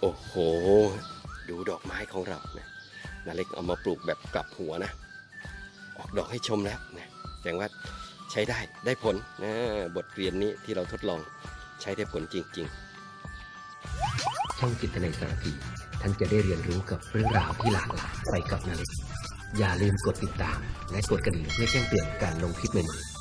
โอ้โห ดูดอกไม้ของเรานะนาเล็กเอามาปลูกแบบกลับหัวนะ ออกดอกให้ชมแล้วนะแสดงว่าใช้ได้ได้ผลนะบทเรียนนี้ที่เราทดลองใช้ได้ผลจริง ๆ ช่องจิตในสารพีท่านจะได้เรียนรู้กับเรื่องราวที่หลากหลายไปกับนาเล็กอย่าลืมกดติดตาม และกดกระดิ่งเพื่อแจ้งเตือนการลงคลิปใหม่ๆ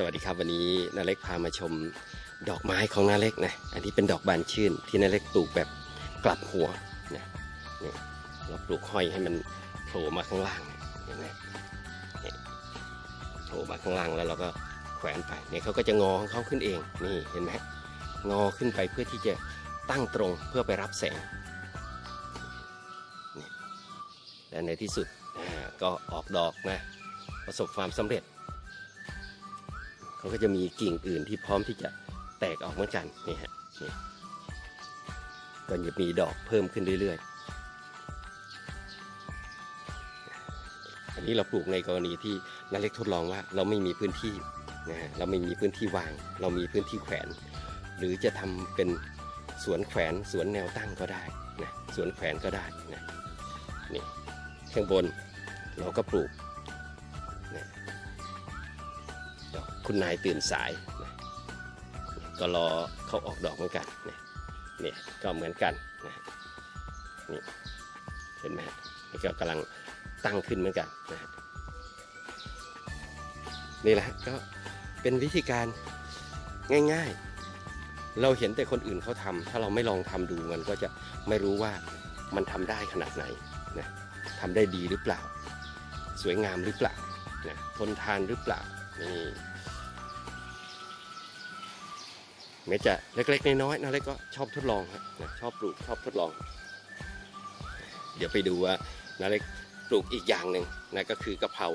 สวัสดีครับวันนี้นาเล็กพามาชมดอกไม้ของนาเล็กนะ อันนี้เป็นดอกบานชื่น ที่นาเล็กปลูกแบบกลับหัวนะนี่เราปลูกห้อยให้มันโผล่มาข้างล่างเห็นไหมโผล่มาข้างล่างแล้วเราก็แขวนไปเนี่ยเขาก็จะงอของเขาขึ้นเองนี่เห็นไหมงอขึ้นไปเพื่อที่จะตั้งตรงเพื่อไปรับแสงและในที่สุดก็ออกดอกนะประสบความสำเร็จ เขาก็จะมีกิ่งอื่นที่พร้อมที่จะแตกออกเหมือนกันนี่ฮะนี่ก็จะมีดอกเพิ่มขึ้นเรื่อยๆ อันนี้เราปลูกในกรณีที่นาเล็กทดลองว่าเราไม่มีพื้นที่นะฮะเราไม่มีพื้นที่วาง เรามีพื้นที่แขวน หรือจะทำเป็นสวนแขวนสวนแนวตั้งก็ได้นะสวนแขวนก็ได้นะนี่ข้างบนเราก็ปลูก คุณนายตื่นสายนะก็รอเขาออกดอกเหมือนกันเนี่ยเนี่ก็เหมือนกันนะนี่เห็นไหมฮะนี่ก็กำลังตั้งขึ้นเหมือนกันนะนี่แหละฮะก็เป็นวิธีการง่ายๆ เราเห็นแต่คนอื่นเขาทำถ้าเราไม่ลองทำดูมันก็จะไม่รู้ว่ามันทำได้ขนาดไหนนะทำได้ดีหรือเปล่า สวยงามหรือเปล่านะทนทานหรือเปล่านี่ แม้จะเล็กๆน้อยๆนะเล็กก็ชอบทดลองครับนะชอบปลูกชอบทดลอง เดี๋ยวไปดูว่านาเล็กปลูกอีกอย่างหนึ่งนะก็คือกะเพรา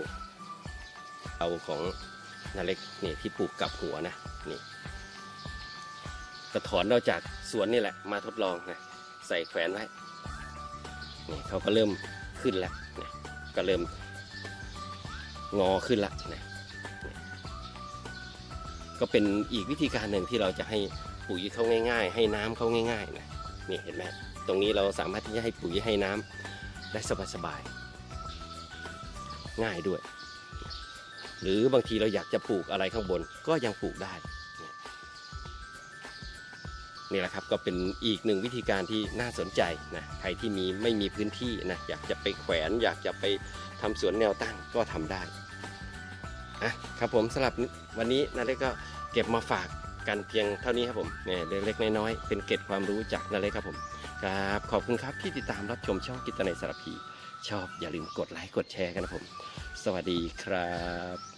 เอาของนาเล็กนี่ที่ปลูกกับหัวนะนี่กระถอนเราจากสวนนี่แหละมาทดลองนะใส่แขวนไว้นี่เขาก็เริ่มขึ้นแล้วนะก็เริ่มงอขึ้นละนะ ก็เป็นอีกวิธีการหนึ่งที่เราจะให้ปุ๋ยเขาง่าย ๆ ให้น้ำเขาง่ายๆนะนี่เห็นไหมตรงนี้เราสามารถที่จะให้ปุ๋ยให้น้ำได้สบายๆง่ายด้วย หรือบางทีเราอยากจะปลูกอะไรข้างบนก็ยังปลูกได้เนี่ยแหละครับก็เป็นอีกหนึ่งวิธีการที่น่าสนใจนะใครที่มีไม่มีพื้นที่นะอยากจะไปแขวน อยากจะไปทำสวนแนวตั้งก็ทำได้ะครับผมสำหรับวันนี้นาเล็กก็เก็บมาฝากกันเพียงเท่านี้ครับผมเนี่ยเล็กๆน้อยๆเป็นเกร็ดความรู้จากนาเล็กครับผมครับขอบคุณครับที่ติดตามรับชมช่องกิตในสารพีชอบอย่าลืมกดไลค์กดแชร์กันนะผม สวัสดีครับ